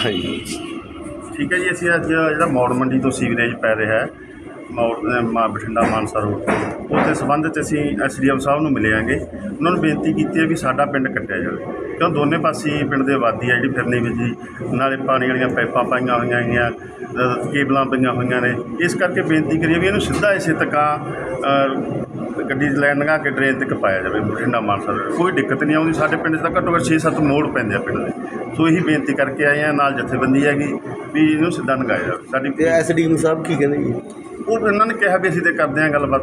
ਦਿੱਤਾ ਠੀਕ ਹੈ ਜੀ ਅਸੀਂ ਅੱਜ ਜਿਹੜਾ ਮੋੜ ਮੰਡੀ ਤੋਂ ਸੀਵਰੇਜ ਪੈ ਰਿਹਾ ਹੈ ਮੌੜ ਮਾ ਬਠਿੰਡਾ ਮਾਨਸਾ ਰੋਡ ਤੇ। ਉਹਦੇ ਸੰਬੰਧ 'ਚ ਅਸੀਂ ਐਸਡੀਐਮ ਸਾਹਿਬ ਨੂੰ ਮਿਲਿਆਂਗੇ ਉਹਨਾਂ ਨੂੰ ਬੇਨਤੀ ਕੀਤੀ ਹੈ ਵੀ ਸਾਡਾ ਪਿੰਡ ਕੱਟਿਆ ਜਾਵੇ। ਕਿਉਂ ਦੋਨੇ ਪਾਸੇ ਹੀ ਪਿੰਡ ਦੇ ਆਬਾਦੀ ਹੈ ਜਿਹੜੀ ਫਿਰਨੀ ਵਿੱਚ ਜੀ। ਨਾਲੇ ਪਾਣੀ ਵਾਲੀਆਂ ਪਾਈਪਾਂ ਪਾਈਆਂ ਹੋਈਆਂ ਹੈਗੀਆਂ ਅ, ਕੇਬਲਾਂ ਪਈਆਂ ਹੋਈਆਂ ਨੇ। ਇਸ ਕਰਕੇ ਬੇਨਤੀ ਕਰੀਏ ਵੀ ਇਹਨੂੰ ਸਿੱਧਾ ਇਸੇ ਤੱਕਾਂ ਗੱਡੀ 'ਚ ਲੈਣ ਲਗਾ ਕੇ ਡਰੇਨ ਤੱਕ ਪਾਇਆ ਜਾਵੇ ਬਠਿੰਡਾ ਮਾਨਸਾ ਰੋਡ। ਕੋਈ ਦਿੱਕਤ ਨਹੀਂ ਆਉਂਦੀ। ਸਾਡੇ ਪਿੰਡ 'ਚ ਤਾਂ ਘੱਟੋ ਘੱਟ 6-7 ਮੋੜ ਪੈਂਦੇ ਆ ਪਿੰਡ ਦੇ। ਸੋ ਇਹੀ ਬੇਨਤੀ ਕਰਕੇ ਆਏ ਆ। ਨਾਲ ਜਥੇਬੰਦੀ ਹੈਗੀ। ਵੀ ਇਹਨੂੰ ਸਿੱਧਾ ਨਗਾਇਆ। ਜਾਵੇ ਸਾਡੀ ਤੇ ਐਸਡੀਐਮ ਸਾਹਿਬ ਕੀ ਕਹਿੰਦੇ ਜੀ? ਉਹ ਇਹਨਾਂ ਨੇ ਕਿਹਾ ਵੀ ਅਸੀਂ ਤੇ ਕਰਦੇ ਹਾਂ ਗੱਲਬਾਤ।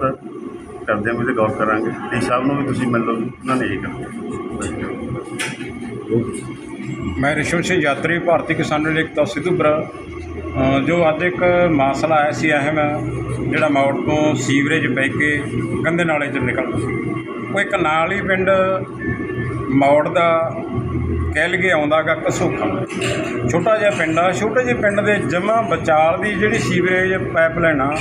ਕਰਦੇ ਹਾਂ ਵੀ ਤੇ ਗੌਰ ਕਰਾਂਗੇ। ਡੀ ਸਾਹਿਬ ਨੂੰ ਵੀ ਤੁਸੀਂ ਮਿਲ ਲਓ ਉਹਨਾਂ ਨੇ ਇਹ ਕਿਹਾ। ਮੈਂ ਰਿਸ਼ਵ ਸਿੰਘ ਯਾਤਰੀ ਭਾਰਤੀ ਕਿਸਾਨ ਰੇਲ ਏਕਤਾ ਸਿੱਧੂਪੁਰਾ ਅ, ਜੋ ਅੱਜ ਇੱਕ ਮਸਲਾ ਆਇਆ ਸੀ ਅਹਿਮ ਜਿਹੜਾ ਮੌੜ ਤੋਂ ਸੀਵਰੇਜ ਪੈ ਕੇ ਗੰਦੇ ਨਾਲੇ 'ਚ ਨਿਕਲਦਾ ਸੀ। ਉਹ ਇੱਕ ਨਾਲ ਹੀ ਪਿੰਡ ਮੌੜ ਦਾ ਕਹਿ ਲਈਏ ਆਉਂਦਾ ਗਾ ਕਸੂਖਾ। ਛੋਟਾ ਜਿਹਾ ਪਿੰਡ ਆ, ਛੋਟੇ ਜਿਹੇ ਪਿੰਡ ਦੇ ਜਮਾ ਬਚਾਲ ਦੀ ਜਿਹੜੀ ਸੀਵਰੇਜ ਪਾਈਪਲਾਈਨ ਆ,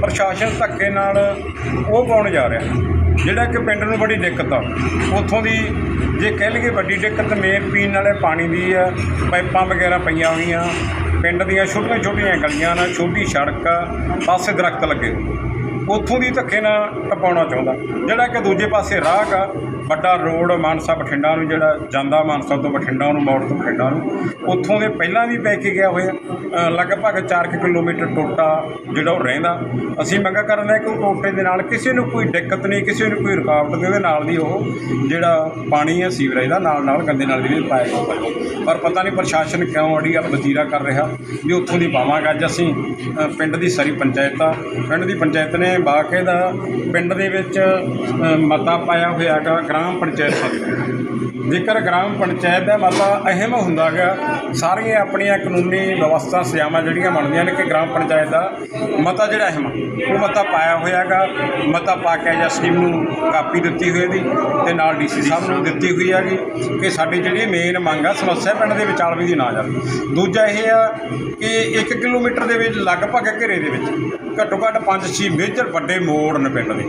ਪ੍ਰਸ਼ਾਸਨ ਧੱਕੇ ਨਾਲ ਉਹ ਪਾਉਣ ਜਾ ਰਿਹਾ। ਜਿਹੜਾ ਕਿ ਪਿੰਡ ਨੂੰ ਬੜੀ ਦਿੱਕਤ ਆ। ਉੱਥੋਂ ਦੀ ਜੇ ਕਹਿ ਲਈਏ ਵੱਡੀ ਦਿੱਕਤ, ਮੇਨ ਪੀਣ ਵਾਲੇ ਪਾਣੀ ਦੀ ਆ, ਪਾਈਪਾਂ ਵਗੈਰਾ ਪਈਆਂ ਹੋਈਆਂ। ਪਿੰਡ ਦੀਆਂ ਛੋਟੀਆਂ ਛੋਟੀਆਂ ਗਲੀਆਂ ਨਾਲ ਛੋਟੀ ਸੜਕ ਆ ਪਾਸੇ ਦਰਖਤ ਲੱਗੇ। ਉੱਥੋਂ ਦੀ ਧੱਕੇ ਨਾਲ ਟਪਾਉਣਾ ਚਾਹੁੰਦਾ। ਜਿਹੜਾ ਕਿ ਦੂਜੇ ਪਾਸੇ ਰਾਹ ਆ ਵੱਡਾ ਰੋਡ ਮਾਨਸਾ ਬਠਿੰਡਾ ਨੂੰ ਜਿਹੜਾ ਜਾਂਦਾ ਮਾਨਸਾ ਤੋਂ ਬਠਿੰਡਾ ਨੂੰ ਮੌੜ ਤੋਂ ਬਠਿੰਡਾ ਨੂੰ ਉੱਥੋਂ ਦੇ ਪਹਿਲਾਂ ਵੀ ਪੈ ਕੇ ਗਿਆ ਹੋਇਆ। ਅ, ਲਗਭਗ 4 ਕਿਲੋਮੀਟਰ ਟੋਟਾ ਜਿਹੜਾ ਉਹ ਰਹਿੰਦਾ। ਅਸੀਂ ਮੰਗਾ ਕਰਦੇ ਕਿ ਉਹ ਟੋਟੇ ਦੇ ਨਾਲ ਕਿਸੇ ਨੂੰ ਕੋਈ ਦਿੱਕਤ ਨਹੀਂ ਕਿਸੇ ਨੂੰ ਕੋਈ ਰੁਕਾਵਟ ਨਹੀਂ ਉਹਦੇ ਨਾਲ ਦੀ ਉਹ ਜਿਹੜਾ ਪਾਣੀ ਹੈ ਸੀਵਰੇਜ ਦਾ ਨਾਲ ਨਾਲ ਗੰਦੇ ਨਾਲ ਵੀ ਪਾਇਆ ਜਾਂਦਾ ਪਰ ਪਤਾ ਨਹੀਂ ਪ੍ਰਸ਼ਾਸਨ ਕਿਉਂ ਅੜੀ ਵਤੀਰਾ ਕਰ ਰਿਹਾ ਵੀ ਉੱਥੋਂ ਦੀ ਪਾਵਾਂਗੇ ਅੱਜ ਅਸੀਂ ਪਿੰਡ ਦੀ ਸਾਰੀ ਪੰਚਾਇਤ ਆ। ਪਿੰਡ ਦੀ ਪੰਚਾਇਤ ਨੇ ਬਾਕਾਇਦਾ ਪਿੰਡ ਦੇ ਵਿੱਚ ਮਤਾ ਪਾਇਆ ਹੋਇਆ ਹੈਗਾ ਗ੍ਰਾਮ ਪੰਚਾਇਤ ਸਦਨ ਜੇਕਰ ਗ੍ਰਾਮ ਪੰਚਾਇਤ ਦਾ ਮਤਾ ਅਹਿਮ ਹੁੰਦਾ ਗਾ ਸਾਰੀਆਂ ਆਪਣੀਆਂ ਕਾਨੂੰਨੀ ਵਿਵਸਥਾ ਸਿਆਮਾਂ ਜਿਹੜੀਆਂ ਬਣਦੀਆਂ ਨੇ ਕਿ ਗ੍ਰਾਮ ਪੰਚਾਇਤ ਦਾ ਮਤਾ ਜਿਹੜਾ ਅਹਿਮ ਉਹ ਮਤਾ ਪਾਇਆ ਹੋਇਆ ਗਾ ਮਤਾ ਪਾ ਕੇ ਜਾਂ ਸਕੀਮ ਨੂੰ ਕਾਪੀ ਦਿੱਤੀ ਹੋਈ ਦੀ ਤੇ ਨਾਲ ਡੀਸੀ ਸਾਹਿਬ ਨੂੰ ਦਿੱਤੀ ਹੋਈ ਹੈਗੀ ਕਿ ਸਾਡੀ ਜਿਹੜੀ ਮੇਨ ਮੰਗ ਆ ਸਮੱਸਿਆ ਪਿੰਡ ਦੇ ਵਿਚਾਲ ਵੀ ਦੀ ਨਾ ਜਾਵੇ। ਦੂਜਾ ਇਹ ਆ ਕਿ 1 ਕਿਲੋਮੀਟਰ ਦੇ ਵਿੱਚ ਲਗਭਗ ਘੇਰੇ ਦੇ ਵਿੱਚ ਘੱਟੋ ਘੱਟ 5-6 ਮੇਜਰ ਵੱਡੇ ਮੋੜ ਨੇ ਪਿੰਡ ਦੇ।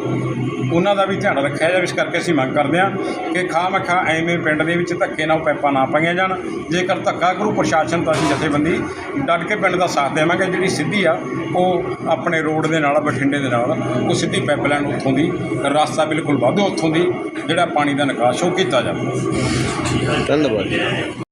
ਉਹਨਾਂ ਦਾ ਵੀ ਧਿਆਨ ਰੱਖਿਆ ਜਾਵੇ, ਇਸ ਕਰਕੇ ਅਸੀਂ ਮੰਗ ਕਰਦੇ ਹਾਂ ਕਿ ਖਾਮਖਾ ਐਵੇਂ ਪਿੰਡ ਦੇ ਵਿੱਚ ਧੱਕੇ ਨਾਲ ਪਾਈਪਾਂ ਨਾ ਪਾਈਆਂ ਜਾਣ। ਜੇਕਰ ਧੱਕਾ ਕਰੂ ਪ੍ਰਸ਼ਾਸਨ ਤਾਂ ਅਸੀਂ ਜਥੇਬੰਦੀ ਡਟ ਕੇ ਪਿੰਡ ਦਾ ਸਾਥ ਦੇਵਾਂਗੇ। ਜਿਹੜੀ ਸਿੱਧੀ ਆ, ਉਹ ਆਪਣੇ ਰੋਡ ਦੇ ਨਾਲ, ਬਠਿੰਡੇ ਦੇ ਨਾਲ, ਉਹ ਸਿੱਧੀ ਪਾਈਪਲਾਈਨ ਉੱਥੋਂ ਦੀ, ਰਸਤਾ ਬਿਲਕੁਲ ਵਾਧੂ ਉੱਥੋਂ ਦੀ, ਜਿਹੜਾ ਪਾਣੀ ਦਾ ਨਿਕਾਸ, ਉਹ ਕੀਤਾ ਜਾਵੇ। ਧੰਨਵਾਦ।